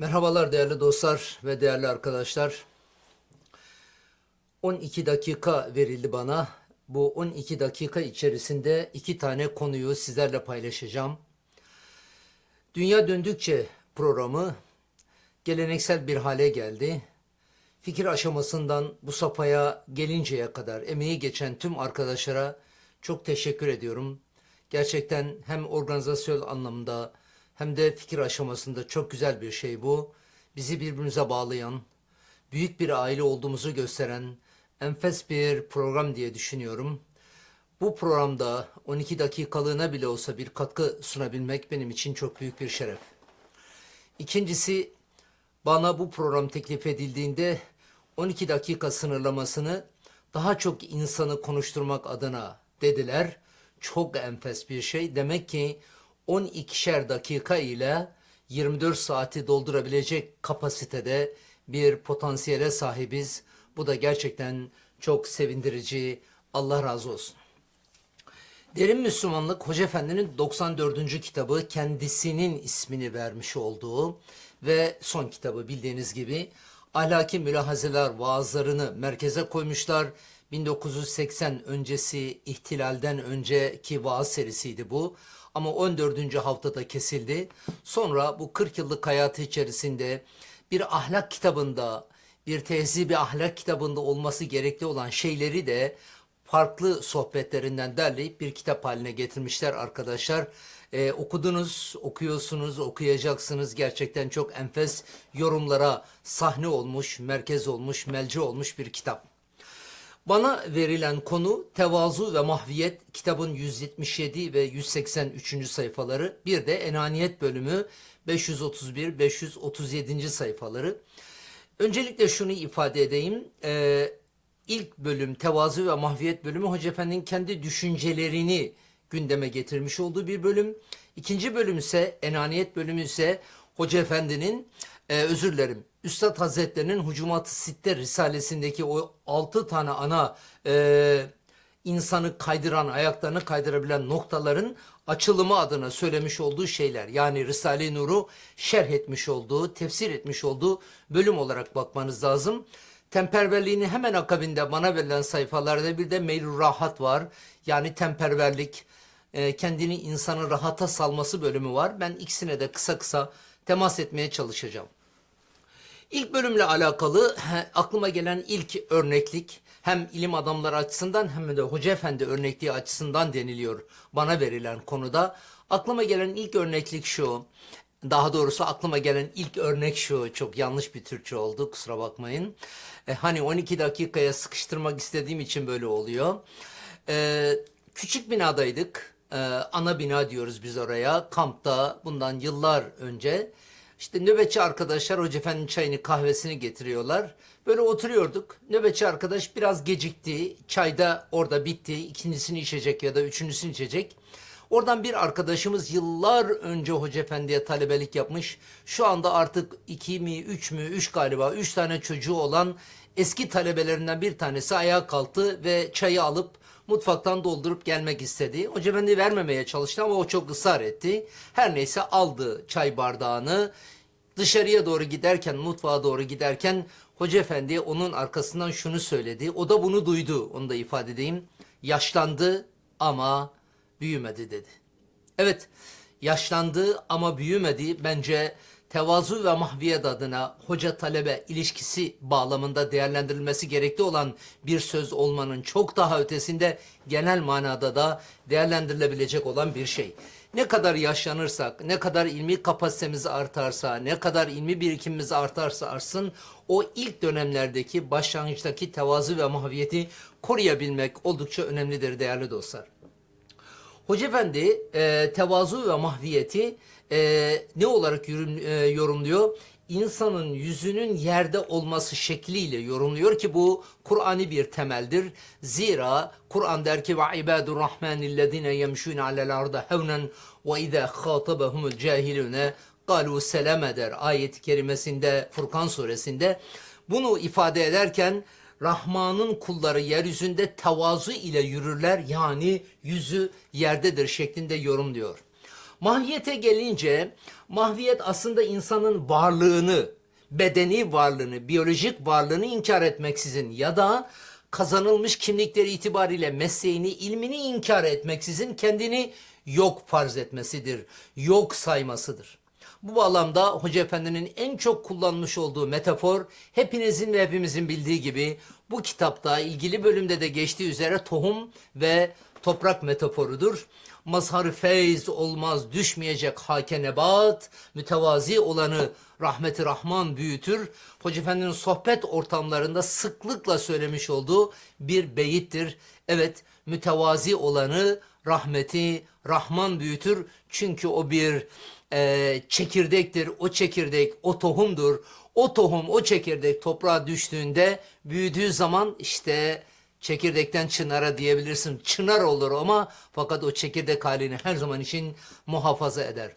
Merhabalar değerli dostlar ve değerli arkadaşlar. 12 dakika verildi bana. Bu 12 dakika içerisinde iki tane konuyu sizlerle paylaşacağım. Dünya Döndükçe programı geleneksel bir hale geldi. Fikir aşamasından bu safhaya gelinceye kadar emeği geçen tüm arkadaşlara çok teşekkür ediyorum. Gerçekten hem organizasyon anlamında hem de fikir aşamasında çok güzel bir şey bu. Bizi birbirimize bağlayan, büyük bir aile olduğumuzu gösteren enfes bir program diye düşünüyorum. Bu programda 12 dakikalığına bile olsa bir katkı sunabilmek benim için çok büyük bir şeref. İkincisi bana bu program teklif edildiğinde 12 dakika sınırlamasını daha çok insanı konuşturmak adına dediler. Çok enfes bir şey. Demek ki 12'şer dakika ile 24 saati doldurabilecek kapasitede bir potansiyele sahibiz. Bu da gerçekten çok sevindirici. Allah razı olsun. Derin Müslümanlık Hoca Efendi'nin 94. kitabı kendisinin ismini vermiş olduğu ve son kitabı bildiğiniz gibi ahlaki mülahazeler vaazlarını merkeze koymuşlar. 1980 öncesi ihtilalden önceki vaaz serisiydi bu. Ama 14. haftada kesildi. Sonra bu 40 yıllık hayatı içerisinde bir ahlak kitabında, bir tehzibi ahlak kitabında olması gerekli olan şeyleri de farklı sohbetlerinden derleyip bir kitap haline getirmişler arkadaşlar. Ee, okudunuz, okuyorsunuz, okuyacaksınız. Gerçekten çok enfes yorumlara sahne olmuş, merkez olmuş, melce olmuş bir kitap. Bana verilen konu tevazu ve mahviyet kitabın 177 ve 183. sayfaları bir de enaniyet bölümü 531-537. sayfaları. Öncelikle şunu ifade edeyim. Ee, ilk bölüm tevazu ve mahviyet bölümü Hoca Efendi'nin kendi düşüncelerini gündeme getirmiş olduğu bir bölüm. İkinci bölüm ise enaniyet bölümü ise Hoca Efendi'nin e, özür dilerim Üstad Hazretleri'nin Hucumat-ı Sitte Risalesindeki o altı tane ana e, insanı kaydıran, ayaklarını kaydırabilen noktaların açılımı adına söylemiş olduğu şeyler. Yani Risale-i Nur'u şerh etmiş olduğu, tefsir etmiş olduğu bölüm olarak bakmanız lazım. Temperverliğini hemen akabinde bana verilen sayfalarda bir de meyl rahat var. Yani temperverlik, e, kendini insanın rahata salması bölümü var. Ben ikisine de kısa kısa temas etmeye çalışacağım. İlk bölümle alakalı aklıma gelen ilk örneklik hem ilim adamları açısından hem de Hoca Efendi örnekliği açısından deniliyor bana verilen konuda. Aklıma gelen ilk örneklik şu. Daha doğrusu aklıma gelen ilk örnek şu. Çok yanlış bir Türkçe oldu kusura bakmayın. E, hani 12 dakikaya sıkıştırmak istediğim için böyle oluyor. E, küçük binadaydık. E, ana bina diyoruz biz oraya. Kampta bundan yıllar önce. İşte nöbetçi arkadaşlar Hoca Efendi'nin çayını kahvesini getiriyorlar. Böyle oturuyorduk. Nöbetçi arkadaş biraz gecikti. Çay da orada bitti. İkincisini içecek ya da üçüncüsünü içecek. Oradan bir arkadaşımız yıllar önce Hoca Efendi'ye talebelik yapmış. Şu anda artık iki mi, üç mü, üç galiba, üç tane çocuğu olan eski talebelerinden bir tanesi ayağa kalktı ve çayı alıp mutfaktan doldurup gelmek istedi. Hoca Efendi vermemeye çalıştı ama o çok ısrar etti. Her neyse aldı çay bardağını. Dışarıya doğru giderken, mutfağa doğru giderken Hoca Efendi onun arkasından şunu söyledi. O da bunu duydu, onu da ifade edeyim. Yaşlandı ama büyümedi dedi. Evet, yaşlandı ama büyümedi. Bence tevazu ve mahviyet adına hoca talebe ilişkisi bağlamında değerlendirilmesi gerekli olan bir söz olmanın çok daha ötesinde genel manada da değerlendirilebilecek olan bir şey. Ne kadar yaşlanırsak, ne kadar ilmi kapasitemiz artarsa, ne kadar ilmi birikimimiz artarsa artsın, o ilk dönemlerdeki başlangıçtaki tevazu ve mahviyeti koruyabilmek oldukça önemlidir değerli dostlar. Hoca Efendi e, tevazu ve mahviyeti e, ne olarak yorum, e, yorumluyor? İnsanın yüzünün yerde olması şekliyle yorumluyor ki bu Kur'an'i bir temeldir. Zira Kur'an der ki ve ibadur rahmanillezine yemşûne alel arda hevnen ve izâ khâtabahumul cahilûne galu seleme der ayet-i kerimesinde Furkan suresinde. Bunu ifade ederken Rahman'ın kulları yeryüzünde tevazu ile yürürler yani yüzü yerdedir şeklinde yorumluyor. Mahviyete gelince mahviyet aslında insanın varlığını, bedeni varlığını, biyolojik varlığını inkar etmeksizin ya da kazanılmış kimlikleri itibariyle mesleğini, ilmini inkar etmeksizin kendini yok farz etmesidir, yok saymasıdır. Bu bağlamda Hoca Efendi'nin en çok kullanmış olduğu metafor hepinizin ve hepimizin bildiği gibi bu kitapta ilgili bölümde de geçtiği üzere tohum ve toprak metaforudur. Mazhar feyz olmaz düşmeyecek hake nebat, mütevazi olanı rahmeti rahman büyütür. Hoca Efendi'nin sohbet ortamlarında sıklıkla söylemiş olduğu bir beyittir. Evet mütevazi olanı rahmeti rahman büyütür. Çünkü o bir e, çekirdektir. O çekirdek o tohumdur. O tohum o çekirdek toprağa düştüğünde büyüdüğü zaman işte çekirdekten çınara diyebilirsin. Çınar olur ama fakat o çekirdek halini her zaman için muhafaza eder.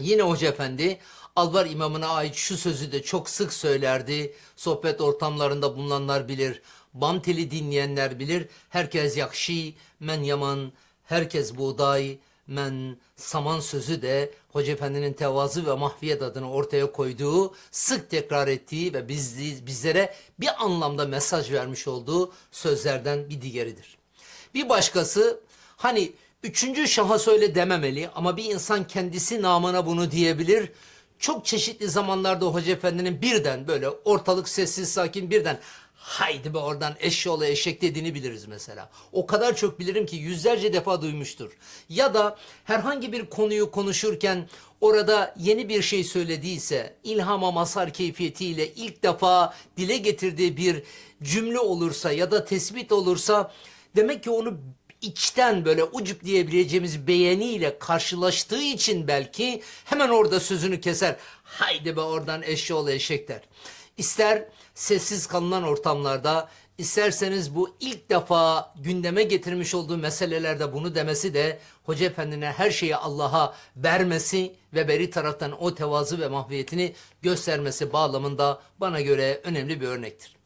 Yine Hoca Efendi Alvar imamına ait şu sözü de çok sık söylerdi. Sohbet ortamlarında bulunanlar bilir. Bam dinleyenler bilir. Herkes yakşi, men yaman, herkes buğday, men saman sözü de Hoca Efendi'nin tevazu ve mahfiyet adını ortaya koyduğu, sık tekrar ettiği ve biz, bizlere bir anlamda mesaj vermiş olduğu sözlerden bir diğeridir. Bir başkası hani üçüncü şahıs öyle dememeli ama bir insan kendisi namına bunu diyebilir. Çok çeşitli zamanlarda Hoca Efendi'nin birden böyle ortalık sessiz sakin birden haydi be oradan eşşoğlu eşek dediğini biliriz mesela. O kadar çok bilirim ki yüzlerce defa duymuştur. Ya da herhangi bir konuyu konuşurken orada yeni bir şey söylediyse ilhama masar keyfiyetiyle ilk defa dile getirdiği bir cümle olursa ya da tespit olursa demek ki onu içten böyle ucup diyebileceğimiz beğeniyle karşılaştığı için belki hemen orada sözünü keser. Haydi be oradan eşşoğlu eşek der. İster sessiz kalınan ortamlarda isterseniz bu ilk defa gündeme getirmiş olduğu meselelerde bunu demesi de Hoca Efendi'ne her şeyi Allah'a vermesi ve beri taraftan o tevazu ve mahviyetini göstermesi bağlamında bana göre önemli bir örnektir.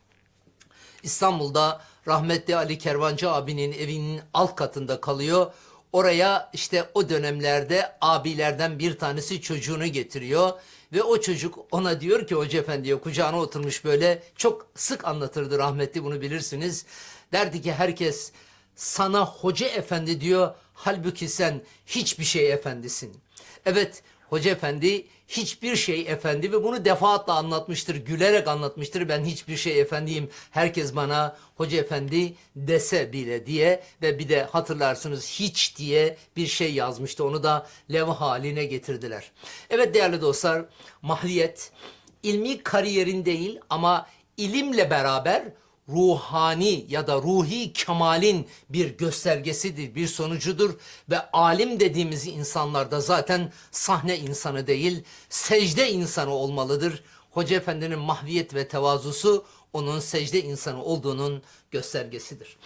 İstanbul'da rahmetli Ali Kervancı abinin evinin alt katında kalıyor. Oraya işte o dönemlerde abilerden bir tanesi çocuğunu getiriyor. Ve o çocuk ona diyor ki Hoca Efendi'ye kucağına oturmuş böyle çok sık anlatırdı rahmetli bunu bilirsiniz. Derdi ki herkes sana Hoca Efendi diyor halbuki sen hiçbir şey efendisin. Evet Hoca Efendi hiçbir şey efendi ve bunu defaatle anlatmıştır, gülerek anlatmıştır. Ben hiçbir şey efendiyim, herkes bana Hoca Efendi dese bile diye ve bir de hatırlarsınız hiç diye bir şey yazmıştı. Onu da levha haline getirdiler. Evet değerli dostlar, mahliyet ilmi kariyerin değil ama ilimle beraber ruhani ya da ruhi kemalin bir göstergesidir, bir sonucudur ve alim dediğimiz insanlar da zaten sahne insanı değil, secde insanı olmalıdır. Hoca Efendi'nin mahviyet ve tevazusu onun secde insanı olduğunun göstergesidir.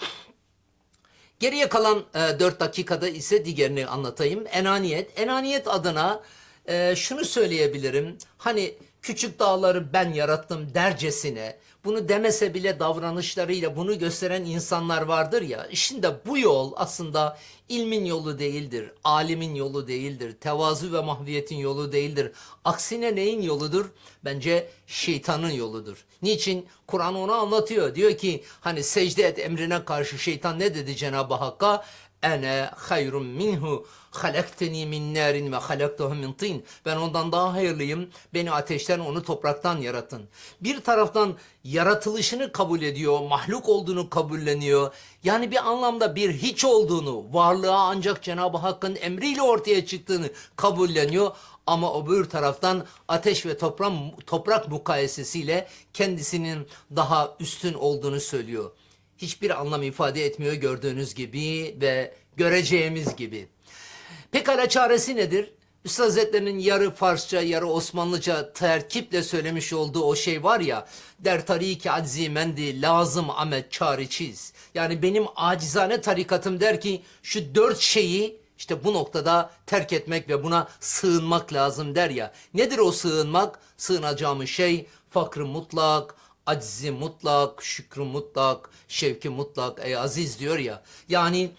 Geriye kalan e, 4 dakikada ise diğerini anlatayım. Enaniyet. Enaniyet adına e, şunu söyleyebilirim. Hani küçük dağları ben yarattım dercesine bunu demese bile davranışlarıyla bunu gösteren insanlar vardır ya. Şimdi bu yol aslında ilmin yolu değildir, alimin yolu değildir, tevazu ve mahviyetin yolu değildir. Aksine neyin yoludur? Bence şeytanın yoludur. Niçin? Kur'an onu anlatıyor. Diyor ki hani secde et emrine karşı şeytan ne dedi Cenab-ı Hakk'a? Ene hayrun minhu halakteni min narin ve halaktahu min tin. Ben ondan daha hayırlıyım. Beni ateşten onu topraktan yaratın. Bir taraftan yaratılışını kabul ediyor, mahluk olduğunu kabulleniyor. Yani bir anlamda bir hiç olduğunu, varlığa ancak Cenab-ı Hakk'ın emriyle ortaya çıktığını kabulleniyor. Ama öbür taraftan ateş ve toprak, toprak mukayesesiyle kendisinin daha üstün olduğunu söylüyor hiçbir anlam ifade etmiyor gördüğünüz gibi ve göreceğimiz gibi. Pekala çaresi nedir? Üstad Hazretleri'nin yarı Farsça, yarı Osmanlıca terkiple söylemiş olduğu o şey var ya, der tariki aczi mendi lazım amet çare. Yani benim acizane tarikatım der ki şu dört şeyi işte bu noktada terk etmek ve buna sığınmak lazım der ya. Nedir o sığınmak? Sığınacağımız şey fakrı mutlak, aczi mutlak, şükrü mutlak, şevki mutlak ey aziz diyor ya. Yani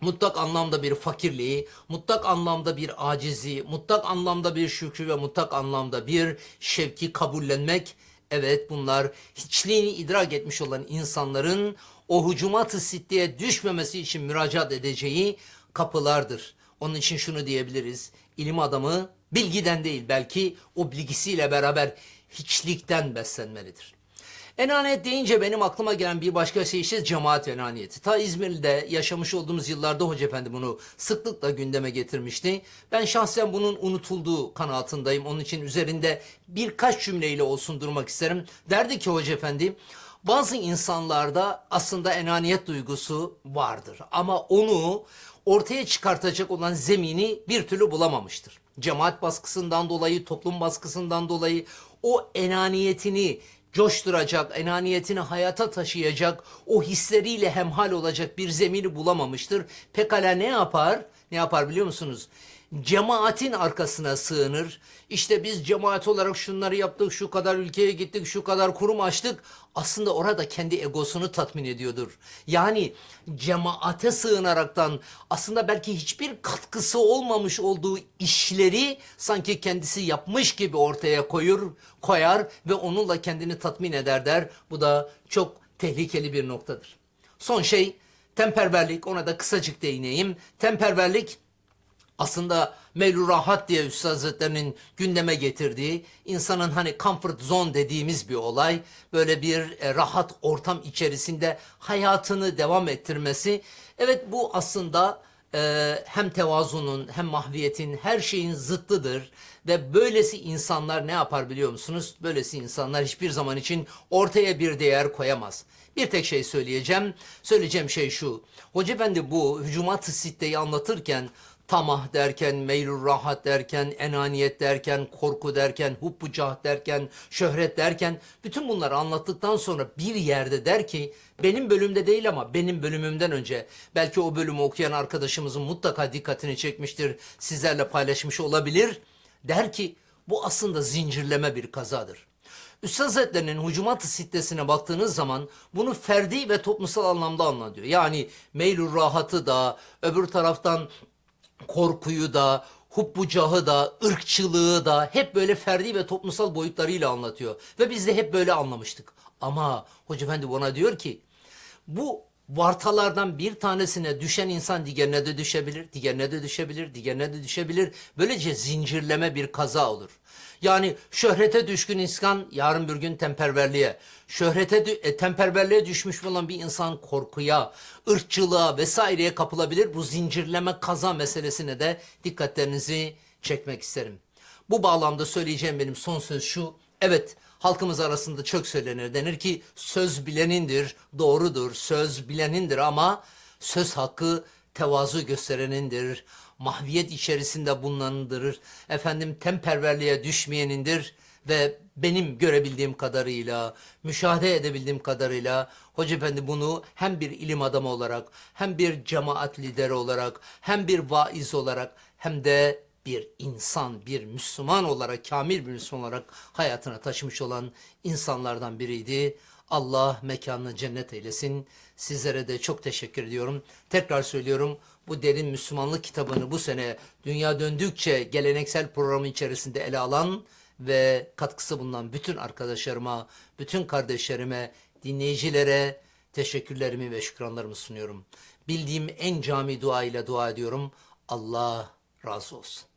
mutlak anlamda bir fakirliği, mutlak anlamda bir acizi, mutlak anlamda bir şükrü ve mutlak anlamda bir şevki kabullenmek. Evet bunlar hiçliğini idrak etmiş olan insanların o hucumat-ı sittiye düşmemesi için müracaat edeceği kapılardır. Onun için şunu diyebiliriz. İlim adamı bilgiden değil belki o bilgisiyle beraber hiçlikten beslenmelidir. Enaniyet deyince benim aklıma gelen bir başka şey işte cemaat enaniyeti. Ta İzmir'de yaşamış olduğumuz yıllarda Hoca Efendi bunu sıklıkla gündeme getirmişti. Ben şahsen bunun unutulduğu kanaatindeyim. Onun için üzerinde birkaç cümleyle olsun durmak isterim. Derdi ki Hoca Efendi, bazı insanlarda aslında enaniyet duygusu vardır. Ama onu ortaya çıkartacak olan zemini bir türlü bulamamıştır. Cemaat baskısından dolayı, toplum baskısından dolayı o enaniyetini coşturacak, enaniyetini hayata taşıyacak, o hisleriyle hemhal olacak bir zemini bulamamıştır. Pekala ne yapar? Ne yapar biliyor musunuz? Cemaatin arkasına sığınır. İşte biz cemaat olarak şunları yaptık, şu kadar ülkeye gittik, şu kadar kurum açtık. Aslında orada kendi egosunu tatmin ediyordur. Yani cemaate sığınaraktan aslında belki hiçbir katkısı olmamış olduğu işleri sanki kendisi yapmış gibi ortaya koyur, koyar ve onunla kendini tatmin eder der. Bu da çok tehlikeli bir noktadır. Son şey temperberlik ona da kısacık değineyim. Temperberlik aslında Mevlu Rahat diye Üstad Hazretleri'nin gündeme getirdiği insanın hani comfort zone dediğimiz bir olay. Böyle bir e, rahat ortam içerisinde hayatını devam ettirmesi. Evet bu aslında e, hem tevazunun hem mahviyetin her şeyin zıttıdır. Ve böylesi insanlar ne yapar biliyor musunuz? Böylesi insanlar hiçbir zaman için ortaya bir değer koyamaz. Bir tek şey söyleyeceğim. Söyleyeceğim şey şu. Hoca Efendi bu hücumat-ı sitteyi anlatırken tamah derken, meylur rahat derken, enaniyet derken, korku derken, hubbu cah derken, şöhret derken bütün bunları anlattıktan sonra bir yerde der ki benim bölümde değil ama benim bölümümden önce belki o bölümü okuyan arkadaşımızın mutlaka dikkatini çekmiştir, sizlerle paylaşmış olabilir. Der ki bu aslında zincirleme bir kazadır. Üstad Hazretleri'nin Hucumat-ı Sittesine baktığınız zaman bunu ferdi ve toplumsal anlamda anlatıyor. Yani meylur rahatı da öbür taraftan korkuyu da, hubbucahı da, ırkçılığı da hep böyle ferdi ve toplumsal boyutlarıyla anlatıyor. Ve biz de hep böyle anlamıştık. Ama Hoca Efendi bana diyor ki bu vartalardan bir tanesine düşen insan diğerine de düşebilir, diğerine de düşebilir, diğerine de düşebilir. Böylece zincirleme bir kaza olur. Yani şöhrete düşkün insan yarın bir gün temperverliğe, şöhrete e, temperverliğe düşmüş olan bir insan korkuya, ırkçılığa vesaireye kapılabilir. Bu zincirleme kaza meselesine de dikkatlerinizi çekmek isterim. Bu bağlamda söyleyeceğim benim son söz şu. Evet halkımız arasında çok söylenir. Denir ki söz bilenindir, doğrudur, söz bilenindir ama söz hakkı tevazu gösterenindir. Mahviyet içerisinde bulunanındır. Efendim temperverliğe düşmeyenindir ve benim görebildiğim kadarıyla, müşahede edebildiğim kadarıyla Hoca Efendi bunu hem bir ilim adamı olarak, hem bir cemaat lideri olarak, hem bir vaiz olarak, hem de bir insan, bir Müslüman olarak, kamil bir Müslüman olarak hayatına taşımış olan insanlardan biriydi. Allah mekanını cennet eylesin. Sizlere de çok teşekkür ediyorum. Tekrar söylüyorum bu derin Müslümanlık kitabını bu sene dünya döndükçe geleneksel programı içerisinde ele alan ve katkısı bulunan bütün arkadaşlarıma, bütün kardeşlerime, dinleyicilere teşekkürlerimi ve şükranlarımı sunuyorum. Bildiğim en cami dua ile dua ediyorum. Allah razı olsun.